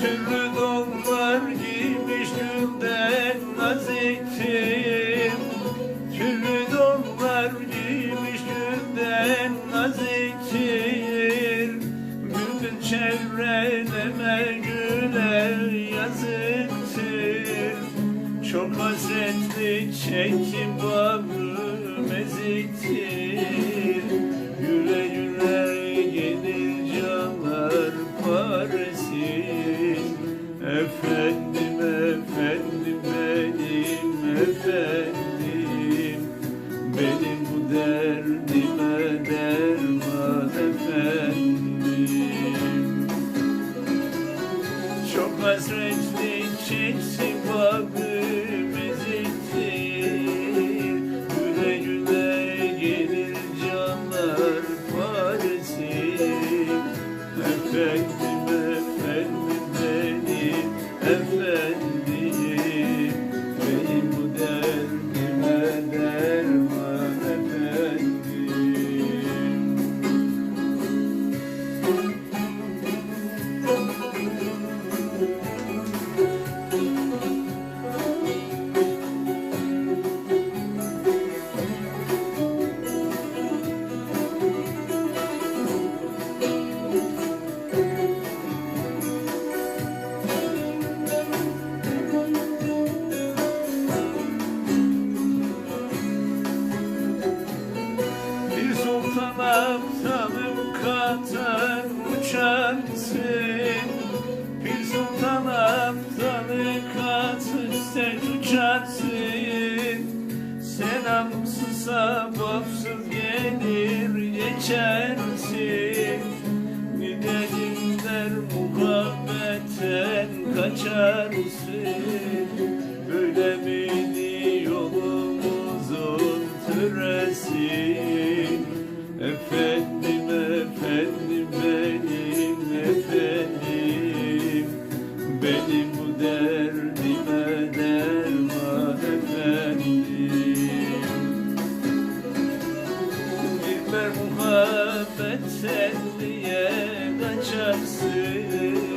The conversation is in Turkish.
Tüllü donlar giymiş günden naziktim Tüllü donlar giymiş günden naziktir Bütün çevreleme güler yazıktır Çok hasretlik çektim babam Bir sultan aptalım katar sensin. Bir sultanam tanı katı sen uçarsın. Selamsız sabahsız gelir geçersin. Gidelim der muhabbetten kaçarsın. Böyle miydi yolumuzun türesi Efendim efendim ben geçersin